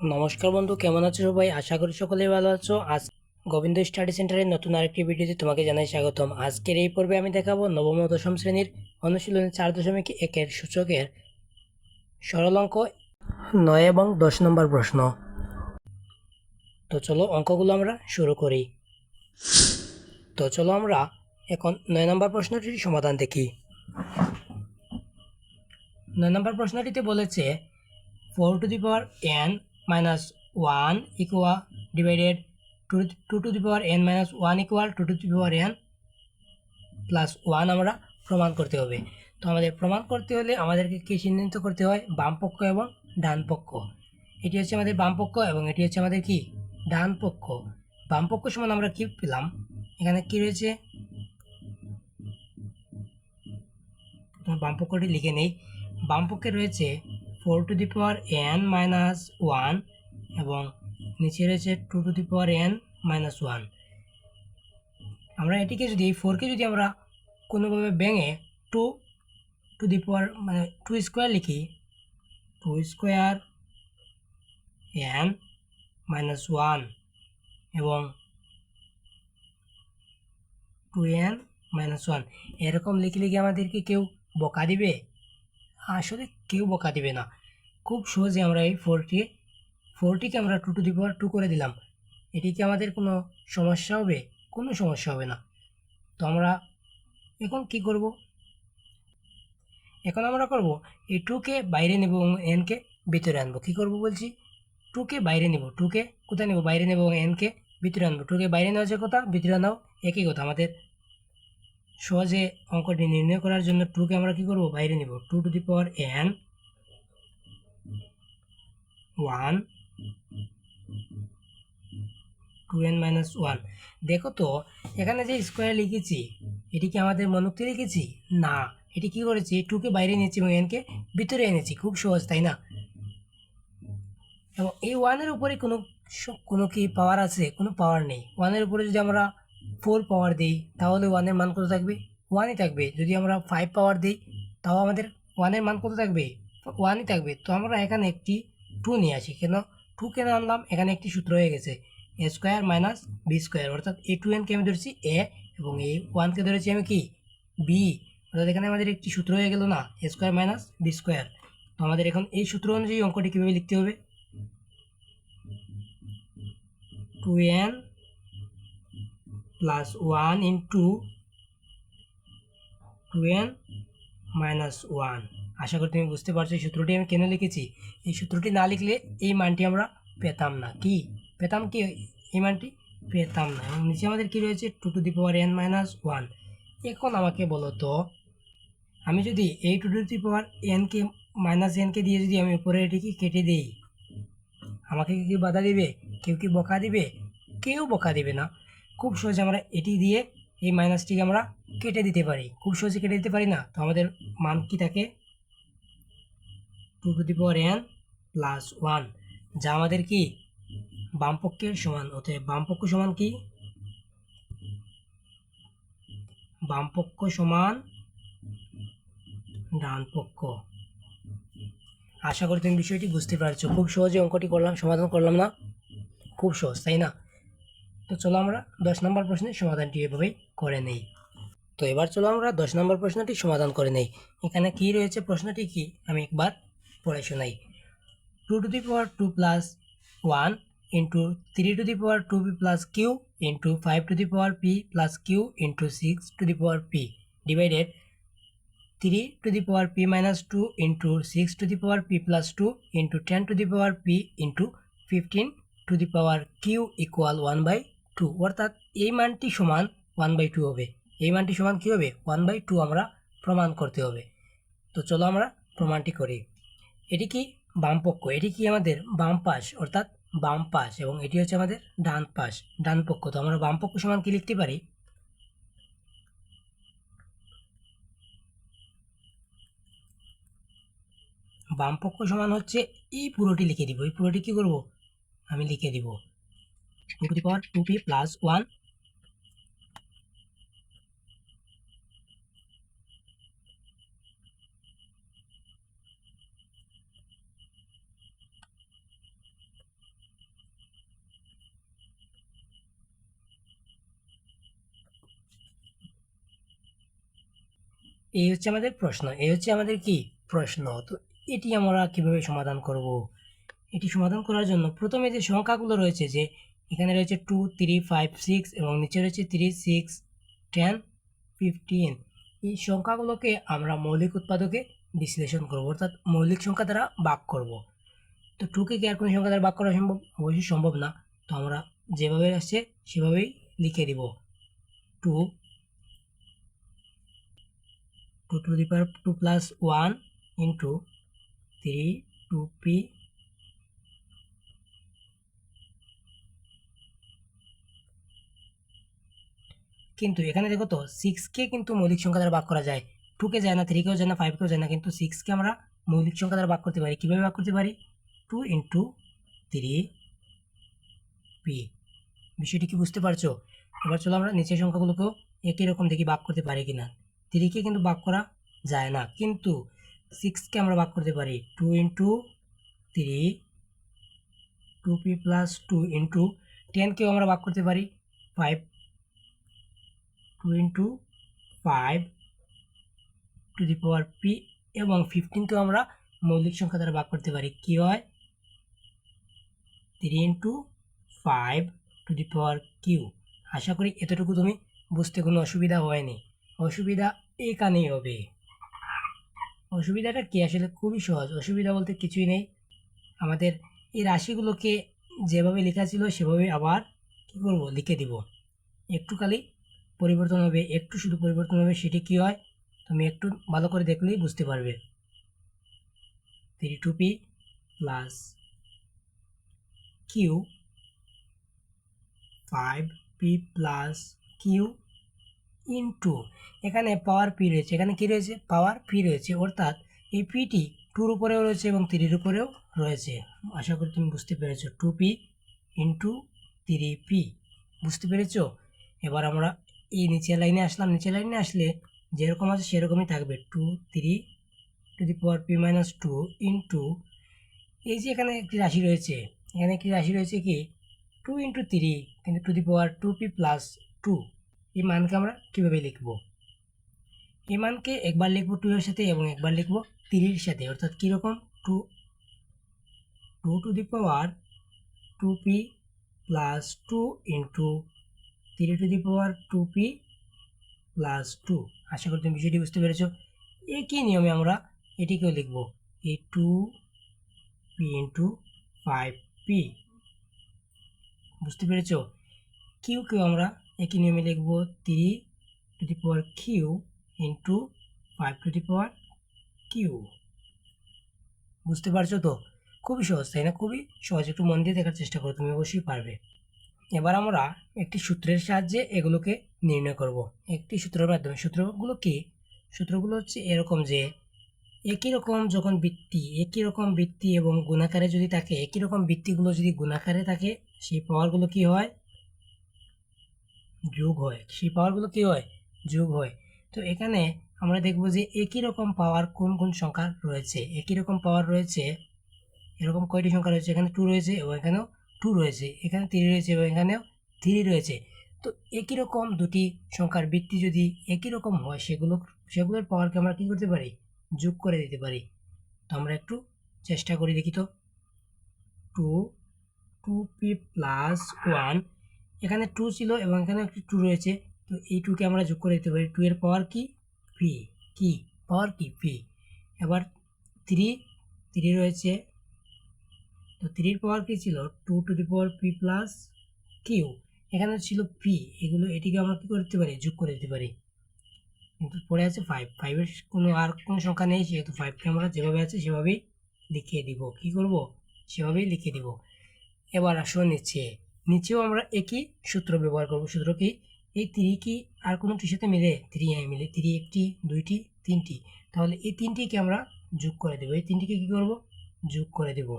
নমস্কার বন্ধু, কেমন আছো সবাই? আশা করি সকলেই ভালো আছো। আজ গোবিন্দ স্টাডি সেন্টারের নতুন আরেকটি ভিডিওতে তোমাকে জানাই স্বাগতম। আজকের এই পর্বে আমি দেখাবো নবম দশম শ্রেণির অনুশীলনী চার দশমিক একের সূচকের সরল অঙ্ক নয় এবং দশ নম্বর প্রশ্ন। তো চলো অঙ্কগুলো আমরা শুরু করি। তো চলো আমরা এখন নয় নম্বর প্রশ্নটির সমাধান দেখি। নয় নম্বর প্রশ্নটিতে বলেছে, four to the power N minus one equal divided to two to the power N minus one equal two to the power N plus one আমরা প্রমাণ করতে হবে। তো আমাদের প্রমাণ করতে হলে আমাদেরকে কী চিহ্নিত করতে হয়? বাম পক্ষ এবং ডান পক্ষ। এটি হচ্ছে আমাদের বাম পক্ষ এবং এটি হচ্ছে আমাদের কি? ডান পক্ষ। বাম পক্ষ সমান আমরা কি পেলাম? এখানে কি রয়েছে? বাম পক্ষটি লিখে নেই। বাম পক্ষে রয়েছে four to the power N minus one এবং নিচে রয়েছে two to the power N minus one. আমরা এটিকে যদি, এই ফোরকে যদি আমরা কোনোভাবে ভেঙে টু টু দি পাওয়ার মানে টু স্কোয়ার লিখি, two square N minus one এবং টু এন মাইনাস ওয়ান। এরকম লিখলে কি আমাদেরকে কেউ বকা দিবে? আসলে কেউ বকা দিবে না। খুব সহজে আমরা এই ফোরটি, ফোরটিকে আমরা two to the power two করে দিলাম। এটি কি আমাদের কোনো সমস্যা হবে? কোনো সমস্যা হবে না। তো আমরা এখন কি করব? এখন আমরা করব, এই টুকে বাইরে নেব এবং এনকে ভিতরে আনব। কী করব বলছি? টুকে বাইরে নেব। টুকে কোথায় নেব? বাইরে নেব এবং এনকে ভিতরে আনব। টুকে বাইরে নেওয়া যে কথা, ভিতরে নাও। একই কথা। আমাদের সহজে অঙ্কটি নির্ণয় করার জন্য টুকে আমরা কি করব? বাইরে নিব। Two to the power N one two N minus one. দেখো তো, এখানে যে স্কোয়ার লিখেছি, এটি কি আমাদের মনোক্তি লিখেছি? না। এটি কি করেছি? টুকে বাইরে নিয়েছি এবং এনকে ভিতরে এনেছি। খুব সহজ, তাই না? এবং এই ওয়ানের উপরে কোনো কোনো কি পাওয়ার আছে? কোনো পাওয়ার নেই। ওয়ানের উপরে যদি আমরা ফোর পাওয়ার দিই, তাহলে ওয়ানের মান কত থাকবে? ওয়ানই থাকবে। যদি আমরা ফাইভ পাওয়ার দিই, তাও আমাদের ওয়ানের মান কত থাকবে? ওয়ানই থাকবে। তো আমরা এখানে একটি টু নিয়ে আসি। কেন? টু কেন আনলাম? এখানে একটি সূত্র হয়ে গেছে। A square minus B square অর্থাৎ এ টু এনকে আমি ধরেছি এ এবং এই ওয়ানকে ধরেছি আমি কি? বি অর্থাৎ এখানে আমাদের একটি সূত্র হয়ে গেল না A square minus B square তো আমাদের এখন এই সূত্র অনুযায়ী অঙ্কটি কীভাবে লিখতে হবে? Two N plus one into two N minus one আশা করি তুমি বুঝতে পারছ এই সূত্রটি আমি কেন লিখেছি? এই সূত্রটি না লিখলে এই মানটি আমরা পেতাম না। কি? পেতাম কি? এই মানটি পেতাম না। এবং নিচে আমাদের কি রয়েছে? Two to the power N minus one এখন আমাকে বলো তো, আমি যদি এই টু টু দি পাওয়ার এনকে মাইনাস এনকে দিয়ে যদি আমি উপরে এটিকে কেটে দিই, আমাকে কি বাধা দিবে? কেউ কি বকা দিবে? কেউ বকা দিবে না। খুব সহজে আমরা এটি দিয়ে এই মাইনাসটিকে আমরা কেটে দিতে পারি। খুব সহজে কেটে দিতে পারি না? তো আমাদের মান কি থাকে? Two to the power N plus one যা আমাদের কি? বামপক্ষের সমান। অতএব বামপক্ষ সমান কি? বামপক্ষ সমান ডান পক্ষ আশা করি তুমি বিষয়টি বুঝতে পারছ। খুব সহজে অঙ্কটি করলাম, সমাধান করলাম না? খুব সহজ, তাই না? তো চলো আমরা দশ নম্বর প্রশ্নের সমাধানটি এভাবেই করে নেই। তো এবার চলো আমরা দশ নম্বর প্রশ্নটি সমাধান করে নেই। এখানে কি রয়েছে? প্রশ্নটি কি? আমি একবার পড়ে শোনাই। Two to the power two plus one into three to the power two P plus Q into five to the power P plus Q into six to the power P divided three to the power P minus two into six to the power P plus two into ten to the power P into fifteen to the power Q equal one by two অর্থাৎ এই মানটি সমান one by two হবে। এই মানটি সমান কী হবে? One by two আমরা প্রমাণ করতে হবে। তো চলো আমরা প্রমাণটি করি। এটি কি বাম পক্ষ এটি কি আমাদের বাম পাশ, অর্থাৎ বাম পাশ, এবং এটি হচ্ছে আমাদের ডান পাশ, ডান পক্ষ। তো আমরা বাম পক্ষ সমান কি লিখতে পারি? বাম পক্ষ সমান হচ্ছে এই পুরোটি লিখে দিব। এই পুরোটি কি করব? আমি লিখে দিব। Two to the power two P plus one এই হচ্ছে আমাদের প্রশ্ন। এই হচ্ছে আমাদের কি প্রশ্ন? তো এটি আমরা কীভাবে সমাধান করব? এটি সমাধান করার জন্য প্রথমে যে সংখ্যাগুলো রয়েছে যে এখানে রয়েছে টু থ্রি ফাইভ সিক্স এবং নিচে রয়েছে থ্রি সিক্স টেন ফিফটিন এই সংখ্যাগুলোকে আমরা মৌলিক উৎপাদকে বিশ্লেষণ করব, অর্থাৎ মৌলিক সংখ্যা দ্বারা ভাগ করব। তো টুকে কি আর কোনো সংখ্যা দ্বারা ভাগ করা সম্ভব? অবশ্যই সম্ভব না। তো আমরা যেভাবে আসছে, সেভাবেই লিখে দিব। Two two to the power two plus one into three two P কিন্তু এখানে দেখো তো সিক্সকে কিন্তু মৌলিক সংখ্যা দ্বারা ভাগ করা যায়। টুকে যায় না থ্রিকেও যায় না ফাইভকেও যায় না, কিন্তু সিক্সকে আমরা মৌলিক সংখ্যা দ্বারা ভাগ করতে পারি। কীভাবে ভাগ করতে পারি? টু ইন্টু থ্রি পি বিষয়টি কি বুঝতে পারছ? এবার চলো আমরা নিচের সংখ্যাগুলোকেও একই রকম দেখি ভাগ করতে পারি কিনা। থ্রিকে কিন্তু ভাগ করা যায় না, কিন্তু সিক্সকে আমরা ভাগ করতে পারি। Two into three two P plus two into টেনকেও আমরা ভাগ করতে পারি। Five two into five two to power P এবং ফিফটিনকেও আমরা মৌলিক সংখ্যা দ্বারা ভাগ করতে পারি। কী হয়? Three into five to the power Q আশা করি এতটুকু তুমি বুঝতে কোনো অসুবিধা হয়নি। অসুবিধা এখানেই হবে। অসুবিধাটা কি? আসলে খুবই সহজ। অসুবিধা বলতে কিছুই নেই। আমাদের এই রাশিগুলোকে যেভাবে লেখা ছিল, সেভাবে আবার কী করব? লিখে দিব। একটু খালি পরিবর্তন হবে, একটু শুধু পরিবর্তন হবে, সেটি কী হয়? তুমি একটু ভালো করে দেখলেই বুঝতে পারবে। Three two P plus Q five P plus Q into এখানে পাওয়ার পি রয়েছে। এখানে কী রয়েছে? পাওয়ার পি রয়েছে। অর্থাৎ এই পিটি টুর উপরেও রয়েছে এবং থ্রির উপরেও রয়েছে। আশা করি তুমি বুঝতে পেরেছ। Two P into three P বুঝতে পেরেছ? এবার আমরা এই নিচের লাইনে আসলাম, নিচের লাইনে আসলে যেরকম আছে সেরকমই থাকবে। Two three to the power P minus two into এই যে এখানে একটি রাশি রয়েছে, এখানে একটি রাশি রয়েছে কি? টু ইন্টু থ্রি কিন্তু to the power two P plus two এই মানকে আমরা কীভাবে লিখব? এই মানকে একবার লিখব টু এর সাথে এবং একবার লিখব থ্রির সাথে, অর্থাৎ কীরকম? Two two to the power two P plus two into three to the power two P plus two আশা করি তুমি বিষয়টি বুঝতে পেরেছ। একই নিয়মে আমরা এটিকেও লিখব। এই two P into five P বুঝতে পেরেছ? কিউকেও আমরা একই নিয়মে লিখব। Three to the power Q into five to the power Q বুঝতে পারছ তো? খুবই সহজ, তাই না? খুবই সহজ। একটু মন দিয়ে দেখার চেষ্টা করো, তুমি অবশ্যই পারবে। এবার আমরা একটি সূত্রের সাহায্যে এগুলোকে নির্ণয় করব। একটি সূত্রের মাধ্যমে, সূত্রগুলো কি? সূত্রগুলো হচ্ছে এরকম যে, একই রকম যখন বৃত্তি, একই রকম বৃত্তি এবং গুণাকারে যদি থাকে, একই রকম বৃত্তিগুলো যদি গুণাকারে থাকে, সেই পাওয়ারগুলো কি হয়? যোগ হয়। সেই পাওয়ারগুলো কি হয়? যোগ হয়। তো এখানে আমরা দেখব যে একই রকম পাওয়ার কোন কোন সংখ্যা রয়েছে? একই রকম পাওয়ার রয়েছে, এরকম কয়টি সংখ্যা রয়েছে? এখানে টু রয়েছে এবং এখানেও টু রয়েছে, এখানে থ্রি রয়েছে এবং এখানেও থ্রি রয়েছে। তো একই রকম দুটি সংখ্যার বৃত্তি যদি একই রকম হয়, সেগুলো, সেগুলোর পাওয়ারকে আমরা কী করতে পারি? যোগ করে দিতে পারি। তো আমরা একটু চেষ্টা করি দেখি তো। Two two P plus one এখানে টু ছিল এবং এখানে একটি টু রয়েছে। তো এই টুকে আমরা যোগ করে দিতে পারি। টু এর পাওয়ার কি? পি কি? পাওয়ার কি? পি এবার থ্রি থ্রি রয়েছে তো থ্রির পাওয়ার কী ছিল? Two to the power P plus Q এখানে ছিল পি এগুলো এটিকে আমরা কী করতে পারি? যোগ করে দিতে পারি। কিন্তু পড়ে আছে ফাইভ ফাইভের কোনো আর কোনো সংখ্যা নেই সেহেতু ফাইভকে আমরা যেভাবে আছে সেভাবেই লিখিয়ে দিব। কি করব? সেভাবেই লিখে দিব। এবার আসো নিচে। নিচেও আমরা একই সূত্র ব্যবহার করব। সূত্র কি? এই থ্রি কি আর কোনোটির সাথে মিলে? থ্রি আই মিলে। থ্রি একটি, দুইটি, তিনটি। তাহলে এই তিনটিকে আমরা যোগ করে দেবো। এই তিনটিকে কী করব? যোগ করে দেব।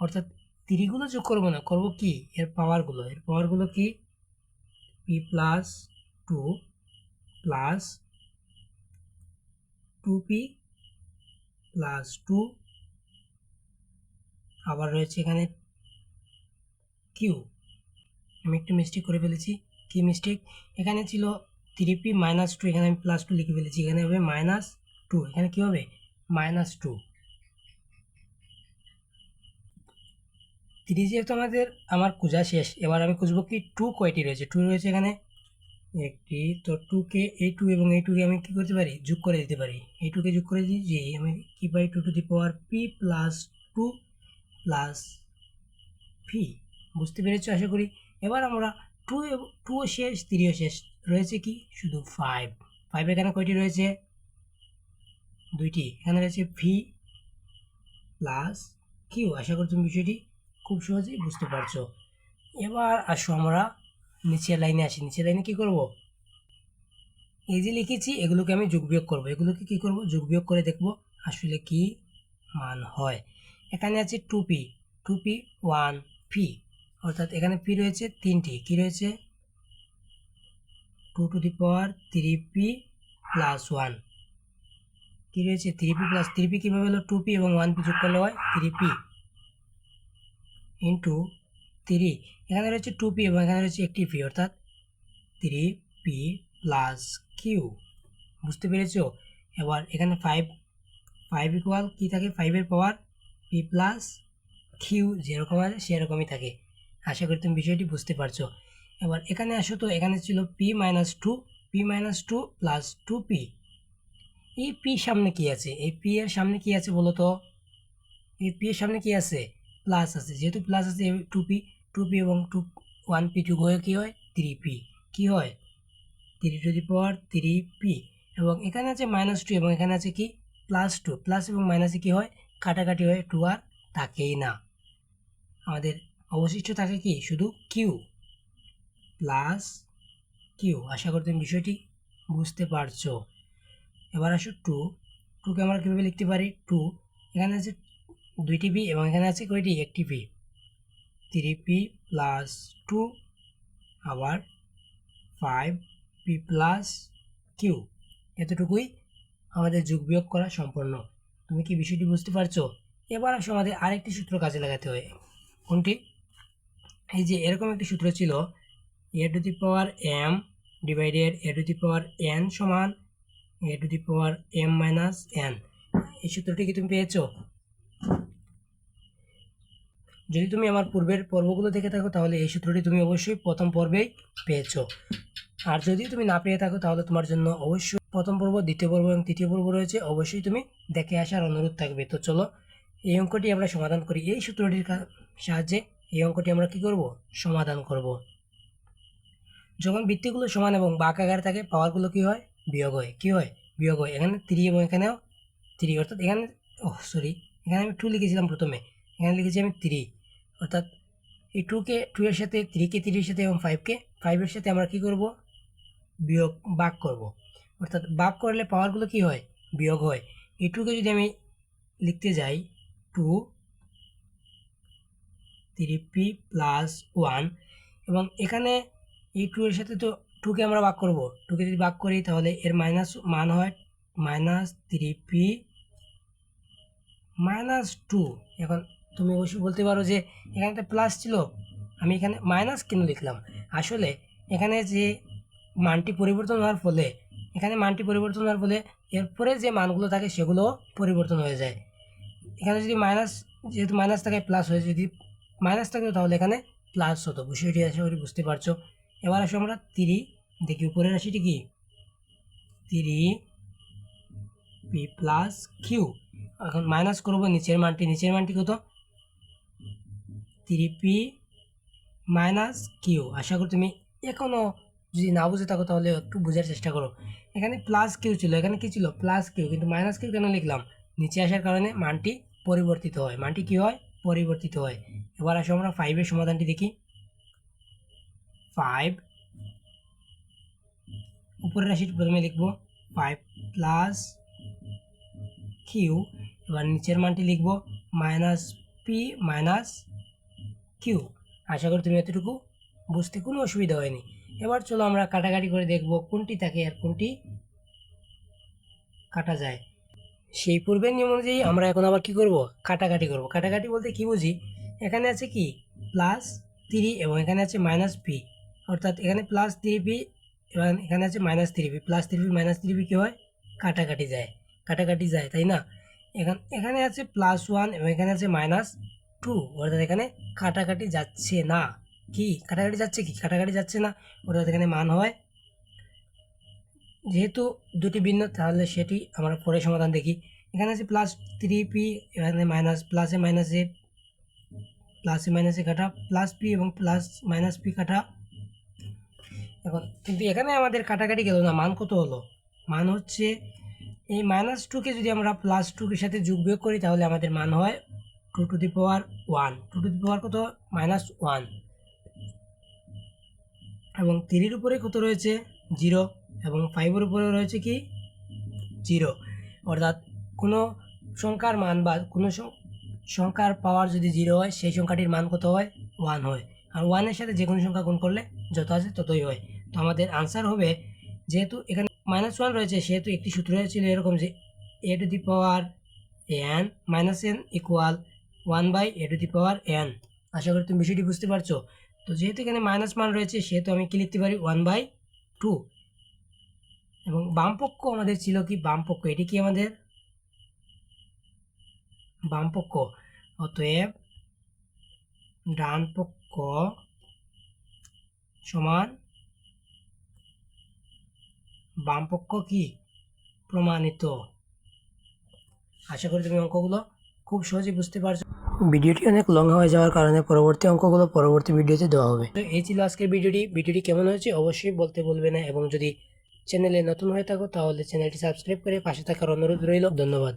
অর্থাৎ তিরিগুলো যোগ করব না, করব কি? এর পাওয়ারগুলো এর পাওয়ারগুলো কি? P plus two plus two P plus two আবার রয়েছে এখানে কিউ আমি একটু মিস্টেক করে ফেলেছি। কি মিস্টেক এখানে ছিল থ্রি পি মাইনাস টু এখানে আমি প্লাস টু লিখে ফেলেছি। এখানে হবে মাইনাস টু এখানে কী হবে? মাইনাস টু থ্রি যেহেতু আমাদের, আমার খোঁজা শেষ, এবার আমি খুঁজবো কি টু কয়টি রয়েছে? টু রয়েছে এখানে। একটি, তো টুকে এই টু এবং এই টুকে আমি কী করতে পারি? যোগ করে দিতে পারি। এই টুকে যোগ করে দিই যে, আমি কী পাই? Two to the power P plus two plus ফি বুঝতে পেরেছ? আশা করি। এবার আমরা টু টুও শেষ থ্রিও শেষ। রয়েছে কি? শুধু ফাইভ ফাইভ এখানে কয়টি রয়েছে? দুইটি। এখানে রয়েছে ফি প্লাস কিউ আশা করি তুমি বিষয়টি খুব সহজেই বুঝতে পারছ। এবার আসো আমরা নিচের লাইনে আসি। নিচের লাইনে কি করব? এই যে লিখেছি, এগুলোকে আমি যোগ বিয়োগ করব। এগুলোকে কি করব? যোগ বিয়োগ করে দেখব আসলে কি মান হয়। এখানে আছে two P two P one P অর্থাৎ এখানে পি রয়েছে তিনটি। কি রয়েছে? Two to the power three P plus one কী রয়েছে? Three P plus three P কীভাবে হলো? টু পি এবং ওয়ান পি যোগ করলে হয় থ্রি পি ইন্টু থ্রি এখানে রয়েছে টু পি এবং এখানে রয়েছে একটি পি অর্থাৎ থ্রি পি প্লাস কিউ বুঝতে পেরেছ? এবার এখানে ফাইভ ফাইভ ইকুয়াল কী থাকে? ফাইভের পাওয়ার পি প্লাস কিউ যেরকম আছে সেরকমই থাকে। আশা করি তুমি বিষয়টি বুঝতে পারছ। এবার এখানে আসো তো, এখানে ছিল P minus two P minus two plus two P এই পি সামনে কি আছে? এই পি এর সামনে কি আছে বলো তো? এই পি এর সামনে কি আছে? প্লাস আছে। যেহেতু প্লাস আছে টু পি টু পি এবং টু ওয়ান পি টু হয়ে কী হয়? থ্রি পি কী হয়? Three to the power three P এবং এখানে আছে মাইনাস টু এবং এখানে আছে কি? প্লাস টু প্লাস এবং মাইনাসে কী হয়? কাটাকাটি হয় টু আর থাকেই না। আমাদের অবশিষ্ট থাকে কি? শুধু কিউ প্লাস কিউ আশা করি বিষয়টি বুঝতে পারছ। এবার আসো টু টুকে আমরা কীভাবে লিখতে পারি? টু এখানে আছে দুইটি পি এবং এখানে আছে কয়টি? একটি P three P plus two আবার ফাইভ পি প্লাস কিউ এতটুকুই আমাদের যোগ বিয়োগ করা সম্পন্ন। তুমি কি বিষয়টি বুঝতে পারছ? এবার আসো আমাদের আরেকটি সূত্র কাজে লাগাতে হয়। কোনটি? এই যে এরকম একটি সূত্র ছিল A to the power M divided A to the power N সমান A to the power M minus N এই সূত্রটি কি তুমি পেয়েছ? যদি তুমি আমার পূর্বের পর্বগুলো দেখে থাকো, তাহলে এই সূত্রটি তুমি অবশ্যই প্রথম পর্বেই পেয়েছ। আর যদি তুমি না পেয়ে থাকো, তাহলে তোমার জন্য অবশ্যই প্রথম পর্ব, দ্বিতীয় পর্ব এবং তৃতীয় পর্ব রয়েছে। অবশ্যই তুমি দেখে আসার অনুরোধ থাকবে। তো চলো, এই অঙ্কটি আমরা সমাধান করি। এই সূত্রটির সাহায্যে এই অঙ্কটি আমরা কি করব? সমাধান করব। যখন বৃত্তিগুলো সমান এবং বাঁক আকারে থাকে পাওয়ারগুলো কি হয়? বিয়োগ হয়। কি হয়? বিয়োগ হয়। এখানে থ্রি এবং এখানেও থ্রি অর্থাৎ এখানে ও সরি এখানে আমি টু লিখেছিলাম প্রথমে। এখানে লিখেছি আমি থ্রি অর্থাৎ এই টুকে টু এর সাথে থ্রিকে থ্রির সাথে এবং ফাইভকে ফাইভের সাথে আমরা কি করব? বিয়োগ বাক করব। অর্থাৎ বাক করলে পাওয়ারগুলো কি হয়? বিয়োগ হয়। এই টুকে যদি আমি লিখতে যাই two three P plus one এবং এখানে এই টু এর সাথে তো টুকে আমরা ভাগ করব। টুকে যদি ভাগ করি, তাহলে এর মাইনাস মান হয় minus three P minus two এখন তুমি অবশ্যই বলতে পারো যে এখানে একটা প্লাস ছিল। আমি এখানে মাইনাস কেন লিখলাম? আসলে এখানে যে মানটি পরিবর্তন হওয়ার ফলে, এখানে মানটি পরিবর্তন হওয়ার ফলে এরপরে যে মানগুলো থাকে সেগুলো পরিবর্তন হয়ে যায়। এখানে যদি মাইনাস যেহেতু মাইনাস থাকে প্লাস হয়ে যদি মাইনাস থাকতো তাহলে এখানে প্লাস হতো। বিষয়টি আশা করি বুঝতে পারছ? এবার আসো আমরা তিরি, দেখি উপরের রাশিটি কি? তিরি পি প্লাস কিউ এখন মাইনাস করব, নিচের মানটি নিচের মানটি কত? থ্রি পি মাইনাস কিউ আশা করি তুমি এখনও যদি না বুঝে থাকো তাহলে একটু বোঝার চেষ্টা করো এখানে প্লাস কিউ ছিল এখানে কি ছিল প্লাস কিউ কিন্তু মাইনাস কিউ কেন লিখলাম নিচে আসার কারণে মানটি পরিবর্তিত হয় মানটি কি হয় পরিবর্তিত হয় এবার আসো আমরা ফাইভের সমাধানটি দেখি ফাইভ উপরের রাশিটি প্রথমে লিখব ফাইভ প্লাস কিউ এবার নিচের মানটি লিখব মাইনাস পি মাইনাস কিউ আশা করি তুমি এতটুকু বুঝতে কোনো অসুবিধা হয়নি। এবার চলো আমরা কাটাকাটি করে দেখব কোনটি থাকে আর কোনটি কাটা যায়। সেই পূর্বের নিয়ম অনুযায়ী আমরা এখন আবার কি করব? কাটাকাটি করব। কাটাকাটি বলতে কি বুঝি? এখানে আছে কি? প্লাস থ্রি এবং এখানে আছে মাইনাস পি অর্থাৎ এখানে প্লাস থ্রি পি এবার এখানে আছে minus three P plus three P minus three P কী হয়? কাটাকাটি যায়। কাটাকাটি যায়, তাই না? এখান এখানে আছে প্লাস ওয়ান এবং এখানে আছে মাইনাস টু অর্থাৎ এখানে কাটাকাটি যাচ্ছে না। কি? কাটাকাটি যাচ্ছে কি? কাটাকাটি যাচ্ছে না? অর্থাৎ এখানে মান হয়। যেহেতু দুটি ভিন্ন, তাহলে সেটি আমরা পরে সমাধান দেখি। এখানে আছে প্লাস থ্রি পি এখানে মাইনাস প্লাসে মাইনাসে প্লাসে মাইনাসে কাটা প্লাস পি এবং প্লাস মাইনাস পি কাটা। এখন, কিন্তু এখানে আমাদের কাটাকাটি গেল না, মান কত হলো? মান হচ্ছে, এই মাইনাস টুকে যদি আমরা প্লাস টুকের সাথে যোগ বিয়োগ করি, তাহলে আমাদের মান হয় two to the power one two to the power কত? মাইনাস ওয়ান এবং থ্রির উপরে কত রয়েছে? জিরো এবং ফাইভের উপরে রয়েছে কি? জিরো অর্থাৎ কোনো সংখ্যার মান বা কোনো সংখ্যার পাওয়ার যদি জিরো হয়, সেই সংখ্যাটির মান কত হয়? ওয়ান হয়। আর ওয়ানের সাথে যে কোনো সংখ্যা গুণ করলে যত আছে ততই হয়। তো আমাদের আনসার হবে, যেহেতু এখানে মাইনাস ওয়ান রয়েছে, সেহেতু একটি সূত্র ছিল এরকম যে A to the power N minus N equal one by A to the power N আশা করি তুমি বিষয়টি বুঝতে পারছ। তো যেহেতু এখানে মাইনাস মান রয়েছে, সেহেতু আমি কি লিখতে পারি? ওয়ান বাই টু এবং বামপক্ষ আমাদের ছিল কি? বামপক্ষ। এটি কি আমাদের? বামপক্ষ। অতএব ডান পক্ষ সমান বামপক্ষ কি? প্রমাণিত। আশা করি তুমি অঙ্কগুলো খুব সহজে বুঝতে পারছ। ভিডিওটি অনেক লং হয়ে যাওয়ার কারণে পরবর্তী অঙ্কগুলো পরবর্তী ভিডিওতে দেওয়া হবে। তো এই ছিল আজকের ভিডিওটি। ভিডিওটি কেমন হয়েছে অবশ্যই বলতে বলবে না এবং যদি চ্যানেলে নতুন হয়ে থাকো তাহলে চ্যানেলটি সাবস্ক্রাইব করে পাশে থাকার অনুরোধ রইল। ধন্যবাদ।